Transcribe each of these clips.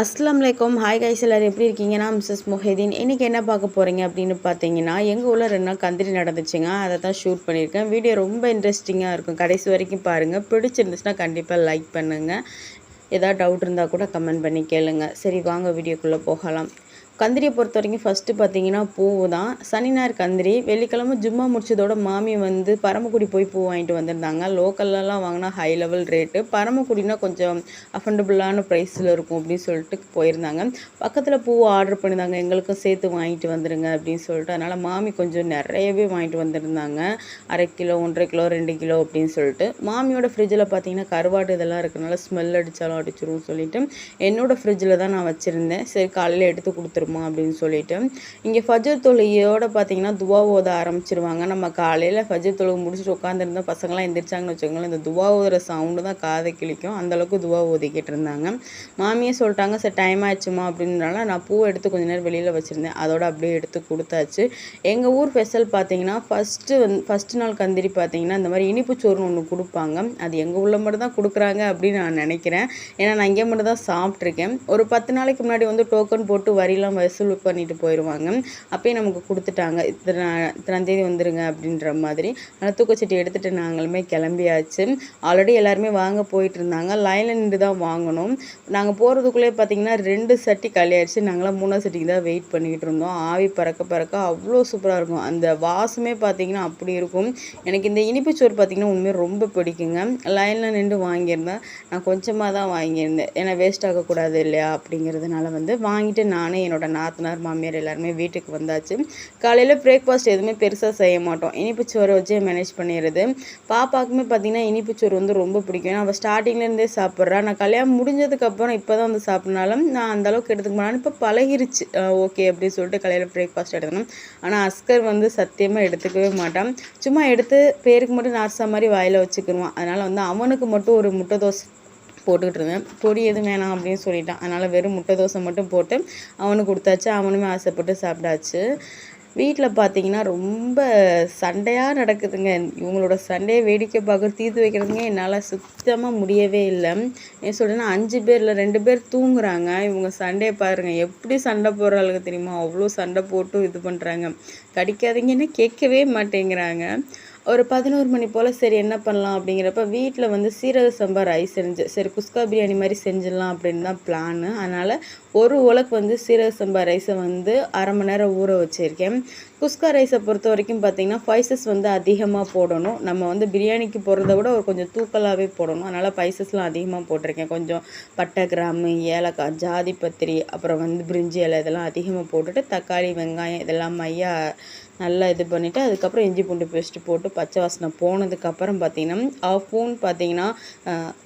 அஸ்லாம் வலைக்கம் hi guys எல்லாரும் எப்படி இருக்கீங்க? நான் மிஸ்ஸஸ் மொஹிதீன். இன்றைக்கி என்ன பார்க்க போகிறீங்க அப்படின்னு பார்த்தீங்கன்னா எங்கள் ஊரில் ரெண்டு நாள் கந்திரி நடந்துச்சுங்க. அதை தான் ஷூட் பண்ணியிருக்கேன். வீடியோ ரொம்ப இன்ட்ரெஸ்டிங்காக இருக்கும். கடைசி வரைக்கும் பாருங்கள் பிடிச்சிருந்துச்சுன்னா கண்டிப்பாக லைக் பண்ணுங்கள் ஏதாவது டவுட் இருந்தால் கூட கமெண்ட் பண்ணி கேளுங்க. சரி வாங்க வீடியோக்குள்ளே போகலாம். கந்திரியை பொறுத்த வரைக்கும் ஃபஸ்ட்டு பார்த்தீங்கன்னா பூ தான் சனி ஞாயிறு கந்திரி. வெள்ளிக்கிழமை ஜும்மா முடிச்சதோட மாமி வந்து பரமக்குடி போய் பூ வாங்கிட்டு வந்திருந்தாங்க. லோக்கல்லலாம் வாங்கினா ஹை லெவல் ரேட்டு பரமக்குடினா கொஞ்சம் அஃபர்டபுளான ப்ரைஸில் இருக்கும் அப்படின்னு சொல்லிட்டு போயிருந்தாங்க. பக்கத்தில் பூ ஆர்டர் பண்ணியிருந்தாங்க. எங்களுக்கும் சேர்த்து வாங்கிட்டு வந்துடுங்க அப்படின்னு சொல்லிட்டு. அதனால் மாமி கொஞ்சம் நிறையவே வாங்கிட்டு வந்திருந்தாங்க. அரை கிலோ ஒன்றரை கிலோ ரெண்டு கிலோ அப்படின்னு சொல்லிட்டு. மாமியோட ஃப்ரிட்ஜில் பார்த்தீங்கன்னா கருவாடு இதெல்லாம் இருக்கனால ஸ்மெல் அடித்தாலும் அடிச்சிரும் சொல்லிட்டு என்னோடய ஃப்ரிட்ஜில் தான் நான் வச்சுருந்தேன். சரி காலையில் எடுத்து கொடுத்துருமா அப்படின்னு சொல்லிட்டு. இங்கே ஃபஜர் தொழுகையோட பார்த்தீங்கன்னா துவா ஓத ஆரம்பிச்சிருவாங்க. நம்ம காலையில் ஃபஜர் தொழுகை முடிச்சுட்டு உட்காந்துருந்தா பசங்களாம் எந்திரிச்சாங்கன்னு வச்சுக்கோங்களேன் இந்த துவா ஓதுற சவுண்டு தான் காதை கிழிக்கும். அந்தளவுக்கு துவா ஓதிக்கிட்டு இருந்தாங்க. மாமியே சொல்லிட்டாங்க சரி டைம் ஆயிடுச்சுமா அப்படின்றனால நான் பூ எடுத்து கொஞ்ச நேரம் வெளியில் வச்சுருந்தேன். அதோட அப்படியே எடுத்து கொடுத்தாச்சு. எங்கள் ஊர் ஸ்பெஷல் பார்த்தீங்கன்னா ஃபஸ்ட்டு வந்து ஃபஸ்ட்டு நாள் கந்திரி பார்த்தீங்கன்னா இந்த மாதிரி இனிப்பு சோறுன்னு ஒன்று கொடுப்பாங்க. அது எங்கள் உள்ள மட்டும் தான் கொடுக்குறாங்க அப்படின்னு நான் நினைக்கிறேன். ஏன்னா நான் இங்கே மட்டும் தான் சாப்பிட்ருக்கேன் ஒரு பத்து நாளைக்கு முன்னாடி வந்து டோக்கன் போட்டு வரிலாம் வசூல் பண்ணிட்டு போயிடுவாங்க அப்பயே நமக்கு கொடுத்துட்டாங்க. இத்தனை இத்தனாம் தேதி வந்துருங்க அப்படின்ற மாதிரி. ஆனால் தூக்கச்சட்டி எடுத்துகிட்டு நாங்களுமே கிளம்பியாச்சு. ஆல்ரெடி எல்லாருமே வாங்க போயிட்டு இருந்தாங்க லைனில் நின்று தான் வாங்கணும். நாங்கள் போகிறதுக்குள்ளே பார்த்தீங்கன்னா ரெண்டு சட்டி காலியாயிடுச்சு நாங்களாம் மூணாவது சட்டிக்கு தான் வெயிட் பண்ணிக்கிட்டு இருந்தோம். ஆவி பறக்க பறக்க அவ்வளோ சூப்பராக இருக்கும். அந்த வாசமே பார்த்தீங்கன்னா அப்படி இருக்கும். எனக்கு இந்த இனிப்பு சோறு பார்த்தீங்கன்னா உண்மையாக ரொம்ப பிடிக்குங்க. லைனில் நின்று வாங்கியிருந்தேன். நான் கொஞ்சமாக தான் வாங்கியிருந்தேன். ஏன்னா வேஸ்ட் ஆகக்கூடாது இல்லையா அப்படிங்கிறதுனால வந்து வாங்கிட்டு நானே என்னோட நாத்தனார் மாமியார் எல்லாருமே வீட்டுக்கு வந்தாச்சு. காலையில் பிரேக்ஃபாஸ்ட் எதுவுமே பெருசாக செய்ய மாட்டோம். இனிப்பு சோறு வச்சே மேனேஜ் பண்ணிடுறது. பாப்பாக்குமே பார்த்தீங்கன்னா இனிப்பு சோறு வந்து ரொம்ப பிடிக்கும். அவள் ஸ்டார்டிங்லேருந்தே சாப்பிட்றா. நான் கல்யாணம் முடிஞ்சதுக்கப்புறம் இப்போ தான் வந்து சாப்பிட்னாலும் நான் அந்தளவுக்கு எடுத்துக்க மாட்டேன். இப்போ பழகிருச்சு. ஓகே அப்படின்னு சொல்லிட்டு காலையில் பிரேக்ஃபாஸ்ட் எடுக்கணும். ஆனால் அஸ்கர் வந்து சத்தியமாக எடுத்துக்கவே மாட்டான். சும்மா எடுத்து பேருக்கு மட்டும் நார்சா மாதிரி வாயில் வச்சுக்கிடுவான் அதனால் வந்து அவனுக்கு மட்டும் ஒரு முட்டை தோசை போட்டுக்கிட்டு இருந்தேன். பொடி எதுவும் வேணாம் அப்படின்னு சொல்லிட்டான். அதனால் வெறும் முட்டை தோசை மட்டும் போட்டு அவனுக்கு கொடுத்தாச்சு. அவனுமே ஆசைப்பட்டு சாப்பிட்டாச்சு. வீட்டில் பார்த்தீங்கன்னா ரொம்ப சண்டையாக நடக்குதுங்க. இவங்களோட சண்டையை வேடிக்கை பார்க்க தீர்த்து வைக்கிறதுங்க என்னால் சுத்தமாக முடியவே இல்லை. ஏன் சொல்கிறேன்னா அஞ்சு பேரில் ரெண்டு பேர் தூங்குறாங்க. இவங்க சண்டையை பாருங்கள் எப்படி சண்டை போடுறாளுங்க தெரியுமா? அவ்வளோ சண்டை போட்டு இது பண்ணுறாங்க கடிக்காதீங்கன்னு கேட்கவே மாட்டேங்கிறாங்க. ஒரு பதினோரு மணி போல் சரி என்ன பண்ணலாம் அப்படிங்கிறப்ப வீட்டில் வந்து சீரக சம்பா ரைஸ் செஞ்சு சரி குஸ்கா பிரியாணி மாதிரி செஞ்சிடலாம் அப்படின்னு தான் பிளானு அதனால் ஒரு உலக்கு வந்து சீரக சம்பா ரைஸை வந்து அரை மணி நேரம் ஊற வச்சுருக்கேன். குஸ்கா ரைஸை பொறுத்த வரைக்கும் பார்த்திங்கன்னா ஸ்பைசஸ் வந்து அதிகமாக போடணும். நம்ம வந்து பிரியாணிக்கு போடுறத விட ஒரு கொஞ்சம் தூக்கலாகவே போடணும். அதனால் ஸ்பைசஸ்லாம் அதிகமாக போட்டிருக்கேன். கொஞ்சம் பட்டை கிராம்பு ஏலக்காய் ஜாதி பத்திரி அப்புறம் வந்து பிரிஞ்சி இலை இதெல்லாம் அதிகமாக போட்டுட்டு தக்காளி வெங்காயம் இதெல்லாம் மையா நல்லா இது பண்ணிவிட்டு அதுக்கப்புறம் இஞ்சி பூண்டு பேஸ்ட்டு போட்டு பச்சை வாசனை போனதுக்கப்புறம் பார்த்திங்கன்னா ஆஃப் ஸ்பூன் பார்த்திங்கன்னா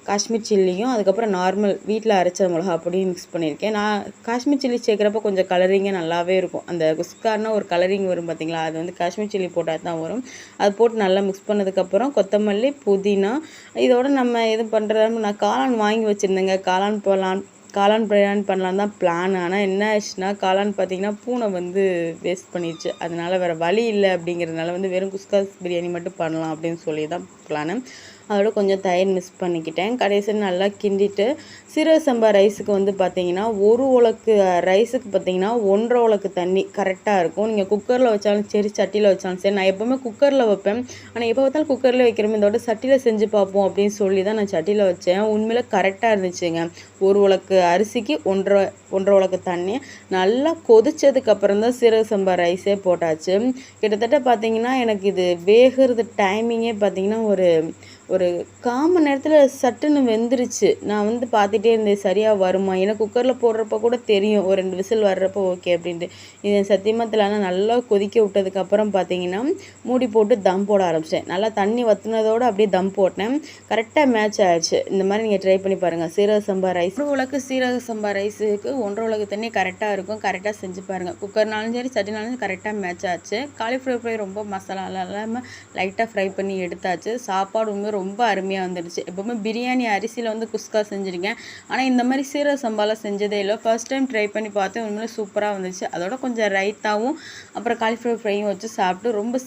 காஷ்மீர் சில்லியும் அதுக்கப்புறம் நார்மல் வீட்டில் அரைச்ச மிளகா பொடியும் மிக்ஸ் பண்ணியிருக்கேன். நான் காஷ்மீர் சில்லி சேர்க்குறப்ப கொஞ்சம் கலரிங்கே நல்லாவே இருக்கும். அந்த குஸ்கார்னா ஒரு கலரிங் வரும் பார்த்தீங்களா? அது வந்து காஷ்மீர் சில்லி போட்டால் தான் வரும். அது போட்டு நல்லா மிக்ஸ் பண்ணதுக்கப்புறம் கொத்தமல்லி புதினா இதோட நம்ம இது பண்ணுறது நான் காளான் வாங்கி வச்சுருந்தேங்க. காளான் போகலான் காளான் பிரயாணம் பண்ணலாம் தான் பிளான் ஆனால் என்ன ஆச்சுன்னா காளான் பார்த்தீங்கன்னா பூனை வந்து வேஸ்ட் பண்ணிடுச்சு. அதனால் வேறு வழி இல்லை அப்படிங்கிறதுனால வந்து வெறும் குஸ்காஸ் பிரியாணி மட்டும் பண்ணலாம் அப்படின்னு சொல்லி தான் பிளானு அதோட கொஞ்சம் தயிர் மிஸ் பண்ணிக்கிட்டேன். கடைசியில் நல்லா கிண்டிட்டு சீரக சம்பா ரைஸுக்கு வந்து பார்த்தீங்கன்னா ஒரு உலக்கு ரைஸுக்கு பார்த்தீங்கன்னா ஒன்றரை உலக்கு தண்ணி கரெக்டாக இருக்கும். நீங்கள் குக்கரில் வச்சாலும் சரி சட்டியில் வச்சாலும் சரி நான் எப்போவுமே குக்கரில் வைப்பேன். ஆனால் எப்போ பார்த்தாலும் குக்கரில் வைக்கிறோம் இதோட சட்டியில் செஞ்சு பார்ப்போம் அப்படின்னு சொல்லி தான் நான் சட்டியில் வச்சேன். உண்மையில் கரெக்டாக இருந்துச்சுங்க. ஒரு உலக்கு அரிசிக்கு ஒன்றரை ஒன்றரை உலக்கு தண்ணி. நல்லா கொதிச்சதுக்கப்புறம் தான் சீரக சம்பா ரைஸே போட்டாச்சு. கிட்டத்தட்ட பார்த்தீங்கன்னா எனக்கு இது வேகிறது டைமிங்கே பார்த்தீங்கன்னா ஒரு ஒரு காமன் நேரத்தில் சட்டுன்னு வெந்துருச்சு. நான் வந்து பார்த்துட்டே இருந்தேன் சரியாக வருமா? ஏன்னா குக்கரில் போடுறப்ப கூட தெரியும் ஒரு ரெண்டு விசில் வர்றப்போ ஓகே அப்படின்ட்டு. இது சத்தியமத்தில் ஆனால் நல்லா கொதிக்க விட்டதுக்கப்புறம் பார்த்தீங்கன்னா மூடி போட்டு தம் போட ஆரம்பிச்சிட்டேன். நல்லா தண்ணி வத்துனதோடு அப்படியே தம் போட்டேன். கரெக்டாக மேட்ச் ஆயிடுச்சு இந்த மாதிரி நீங்கள் ட்ரை பண்ணி பாருங்கள் சீரக சம்பா ரைஸ். ஒரு உலக்கு சீரக சம்பா ரைஸுக்கு ஒன்றரை உலக தண்ணி கரெக்டாக இருக்கும். கரெக்டாக செஞ்சு பாருங்கள் குக்கர்னாலும் சரி சட்டினாலும் கரெக்டாக மேட்ச் ஆச்சு. காலிஃப்ளவர் ஃப்ரை ரொம்ப மசாலா இல்லாமல் லைட்டாக ஃப்ரை பண்ணி எடுத்தாச்சு. சாப்பாடு உண்மை ரொம்ப அருமையாக வந்துடுச்சு. எப்போவுமே பிரியாணி அரிசியில் வந்து குஸ்கா செஞ்சுருக்கேன். ஆனால் இந்த மாதிரி சீரக சம்பாவில் செஞ்சதே இல்லை. ஃபர்ஸ்ட் டைம் ட்ரை பண்ணி பார்த்தேன். உண்மையிலே சூப்பராக வந்துச்சு. அதோட கொஞ்சம் ரைத்தாகவும் அப்புறம் காலிஃப்ளவர் ஃப்ரையும் வச்சு சாப்பிட்டு ரொம்ப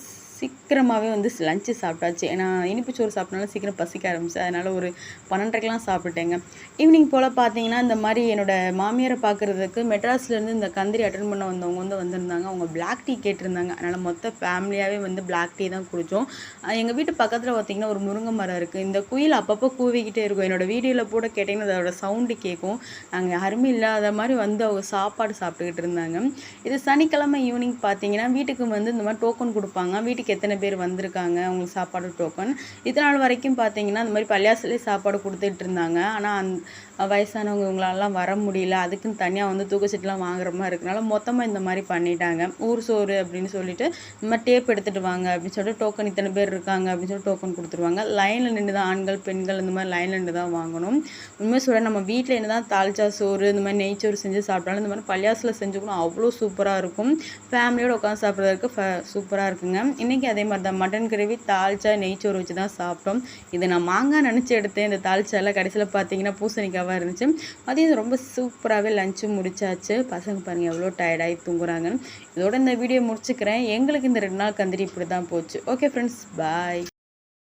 சீக்கிரமாகவே வந்து லஞ்சு சாப்பிட்டாச்சு. ஏன்னா இனிப்பு சோறு சாப்பிட்டனால சீக்கிரம் பசிக்க ஆரம்பிச்சு அதனால் ஒரு பன்னெண்டரைக்கெலாம் சாப்பிட்டேங்க ஈவினிங் போல் பார்த்தீங்கன்னா இந்த மாதிரி என்னோடய மாமியாரை பார்க்குறதுக்கு மெட்ராஸ்லேருந்து இந்த கந்திரி அட்டன் பண்ண வந்தவங்க வந்து வந்திருந்தாங்க. அவங்க பிளாக் டீ கேட்டிருந்தாங்க. அதனால் மொத்த ஃபேமிலியாகவே வந்து பிளாக் டீ தான் குடித்தோம் எங்கள் வீட்டு பக்கத்தில் பார்த்தீங்கன்னா ஒரு முருங்கை மரம் இருக்குது இந்த குயில் அப்பப்போ கூவிக்கிட்டே இருக்கும். என்னோடய வீடியோவில் கூட கேட்டிங்கன்னா அதோட சவுண்டு கேட்கும் நாங்கள் யாருமே இல்லாத மாதிரி வந்து அவங்க சாப்பாடு சாப்பிட்டுக்கிட்டு இருந்தாங்க. இது சனிக்கிழமை ஈவினிங் பார்த்தீங்கன்னா வீட்டுக்கு வந்து இந்த மாதிரி டோக்கன் கொடுப்பாங்க. வீட்டுக்கு எத்தனை பேர் வந்திருக்காங்க அவங்களுக்கு சாப்பாடு டோக்கன் இத்தனை நாள் வரைக்கும் பார்த்தீங்கன்னா இந்த மாதிரி பள்ளியாசிலே சாப்பாடு கொடுத்துட்டு இருந்தாங்க. ஆனால் அந் வயசானவங்க இவங்களாலாம் வர முடியல. அதுக்குன்னு தனியாக வந்து தூக்கச்சீட்டுலாம் வாங்குற மாதிரி இருக்கனால மொத்தமாக இந்த மாதிரி பண்ணிட்டாங்க. ஊர் சோறு அப்படின்னு சொல்லிட்டு இந்த மாதிரி டேப் எடுத்துகிட்டு வாங்க அப்படின்னு சொல்லிட்டு டோக்கன் இத்தனை பேர் இருக்காங்க அப்படின்னு சொல்லிட்டு டோக்கன் கொடுத்துருவாங்க. லைனில் நின்று தான் ஆண்கள் பெண்கள் இந்த மாதிரி லைனில் நின்று தான் வாங்கணும். உண்மையாக சொல்ல நம்ம வீட்டில் என்ன தான் தால்ச்சா சோறு இந்த மாதிரி நெய்ச்சோறு செஞ்சு சாப்பிட்டாலும் இந்த மாதிரி பள்ளியாசில் செஞ்சுக்கணும் அவ்வளோ சூப்பராக இருக்கும். ஃபேமிலியோடு உட்காந்து சாப்பிட்றதுக்கு ஃப சூப்பராக இருக்குங்க. இன்றைக்கி அதே மாதிரி தான் மட்டன் கிரேவி தால்ச்சா நெய்ச்சோறு வச்சு தான் சாப்பிட்டோம். இதை நான் மாங்காய் நினச்சி எடுத்தேன். இந்த தாளிச்சாலாம் கடைசியில் பார்த்தீங்கன்னா பூசணிக்காவாக இருந்துச்சு. மதியம் ரொம்ப சூப்பராகவே லஞ்சு முடிச்சாச்சு. பசங்க பாருங்கள் எவ்வளோ டயர்டாகி தூங்குறாங்கன்னு. இதோட இந்த வீடியோ முடிச்சுக்கிறேன். எங்களுக்கு இந்த ரெண்டு நாள் கந்திரி இப்படி தான் போச்சு. Okay friends bye